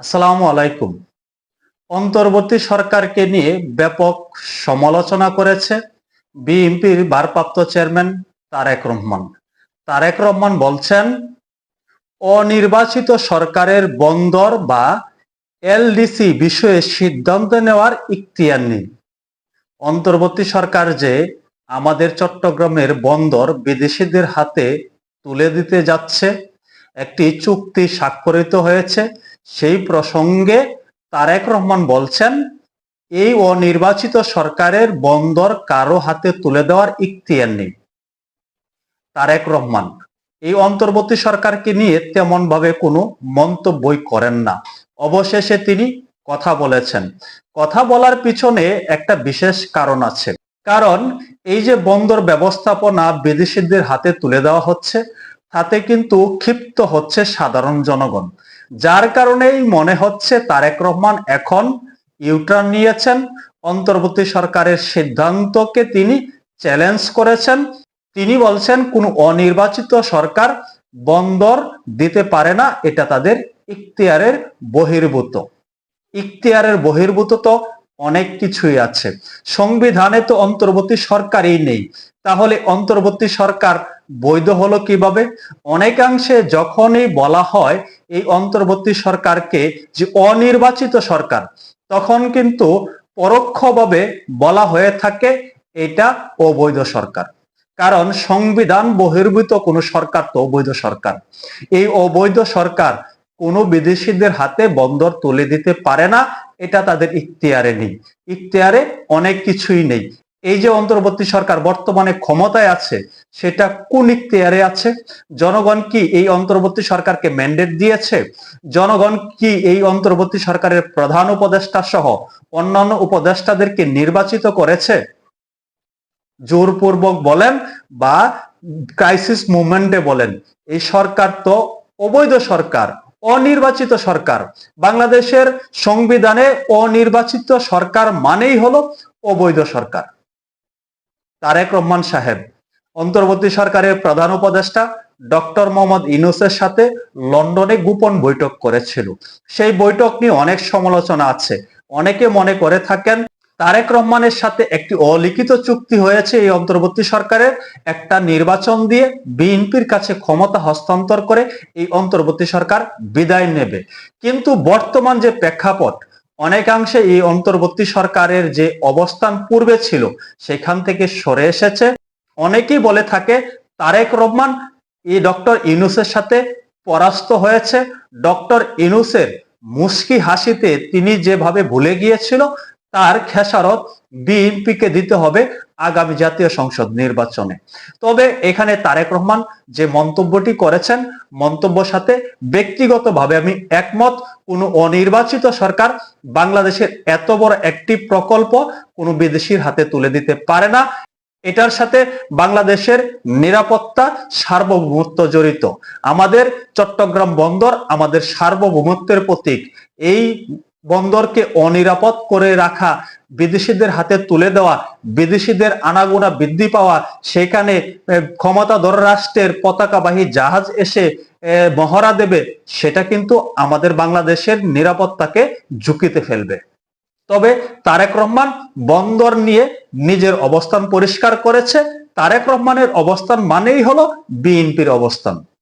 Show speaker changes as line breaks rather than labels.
আসসালামু আলাইকুম। অন্তর্বর্তী সরকারকে নিয়ে ব্যাপক সমালোচনা করেছে বিএনপির ভারপ্রাপ্ত চেয়ারম্যান তারেক রহমান। তারেক রহমান বলছেন, অনির্বাচিত সরকারের বন্দর বা এলডিসি বিষয়ে সিদ্ধান্ত নেওয়ার ইখতিয়ার নেই। অন্তর্বর্তী সরকার যে আমাদের চট্টগ্রামের বন্দর বিদেশিদের হাতে তুলে দিতে যাচ্ছে, একটি চুক্তি স্বাক্ষরিত হয়েছে সেই প্রসঙ্গে তারেক রহমান বলছেন, এই অনির্বাচিত সরকারের বন্দর কারও হাতে তুলে দেওয়ার ইখতিয়ার নেই। তারেক রহমান, এই অন্তর্বর্তী সরকারকে নিয়ে তেমন ভাবে কোনো মন্তব্যই করেন না। অবশেষে তিনি কথা বলেছেন। কথা বলার পিছনে একটা বিশেষ কারণ আছে। কারণ এই যে বন্দর ব্যবস্থাপনা বিদেশিদের হাতে তুলে দেওয়া হচ্ছে তাতে কিন্তু ক্ষিপ্ত হচ্ছে সাধারণ জনগণ। যার কারণেই মনে হচ্ছে তারেক রহমান এখন ইউটার্ন নিয়েছেন। অন্তর্বর্তী সরকারের সিদ্ধান্তকে তিনি চ্যালেঞ্জ করেছেন। তিনি বলছেন, কোন অনির্বাচিত সরকার বন্দর দিতে পারে না, এটা তাদের ইখতিয়ারের বহির্ভূত। ইখতিয়ারের বহির্ভূত তো অনেক কিছুই আছে। সংবিধানে তো অন্তর্বর্তী সরকারই নেই। তাহলে অন্তর্বর্তী সরকার বৈধ হলো কীভাবে? অনেকাংশে যখনই বলা হয় এই অন্তর্বর্তী সরকারকে যে অনির্বাচিত সরকার, তখন কিন্তু পরোক্ষভাবে বলা হয়ে থাকে এটা অবৈধ সরকার। কারণ সংবিধান বহির্ভূত কোনো সরকার তো অবৈধ সরকার। এই অবৈধ সরকার কোনো বিদেশিদের হাতে বন্দর তুলে দিতে পারে না, এটা তাদের ইখতিয়ারে নেই। ইখতিয়ারে অনেক কিছুই নেই। এই যে অন্তর্বর্তী সরকার বর্তমানে ক্ষমতায় আছে, সেটা কোন ইখতিয়ারে আছে? জনগণ কি এই অন্তর্বর্তী সরকারকে ম্যান্ডেট দিয়েছে? জনগণ কি এই অন্তর্বর্তী সরকারের প্রধান উপদেষ্টা সহ অন্যান্য উপদেষ্টাদেরকে নির্বাচিত করেছে? জোরপূর্বক বলেন বা ক্রাইসিস মুভমেন্টে বলেন। এই সরকার তো অবৈধ সরকার, অনির্বাচিত সরকার। বাংলাদেশের সংবিধানে অনির্বাচিত সরকার মানেই হলো অবৈধ সরকার। তারেক রহমান সাহেব, অন্তর্বর্তী সরকারের প্রধান উপদেষ্টা ডক্টর মোহাম্মদ ইনুসের সাথে লন্ডনে গোপন বৈঠক করেছিল। সেই বৈঠক নিয়ে অনেক সমালোচনা আছে। অনেকে মনে করে থাকেন তারেক রহমানের সাথে একটি অলিখিত চুক্তি হয়েছে এই অন্তর্বর্তী সরকারের। একটা নির্বাচন দিয়ে বিএনপির কাছে ক্ষমতা হস্তান্তর করে এই অন্তর্বর্তী সরকার বিদায় নেবে। কিন্তু বর্তমান যে প্রেক্ষাপট অনেকাংশে এই অন্তর্বর্তী সরকারের যে অবস্থান পূর্বে ছিল, সেখান থেকে সরে এসেছে। অনেকেই বলে থাকে, তারেক রহমান এই ডক্টর ইনুসের সাথে পরাস্ত হয়েছে। ডক্টর ইনুসের মুস্কি হাসিতে তিনি যেভাবে ভুলে গিয়েছিল তার খেসারত বিএনপিকে দিতে হবে আগামী জাতীয় সংসদ নির্বাচনে। তবে এখানে তারেক রহমান যে মন্তব্যটি করেছেন মন্তব্য সাথে ব্যক্তিগতভাবে আমি একমত, কোনো অনির্বাচিত সরকার বাংলাদেশের এত বড় একটি প্রকল্প কোনো বিদেশির হাতে তুলে দিতে পারে না। এটার সাথে বাংলাদেশের নিরাপত্তা সার্বভৌমত্ব জড়িত। আমাদের চট্টগ্রাম বন্দর আমাদের সার্বভৌমত্বের প্রতীক। এই বন্দরকে অনিরাপদ করে রাখা, বিদেশিদের হাতে তুলে দেওয়া, বিদেশিদের আনাগোনা বৃদ্ধি পাওয়া, সেখানে ক্ষমতাধর রাষ্ট্রের পতাকাবাহী জাহাজ এসে মহড়া দেবে, সেটা কিন্তু আমাদের বাংলাদেশের নিরাপত্তাকে ঝুঁকিতে ফেলবে। তবে তারেক রহমান বন্দর নিয়ে নিজের অবস্থান পরিষ্কার করেছে। তারেক রহমানের অবস্থান মানেই হলো বিএনপির অবস্থান।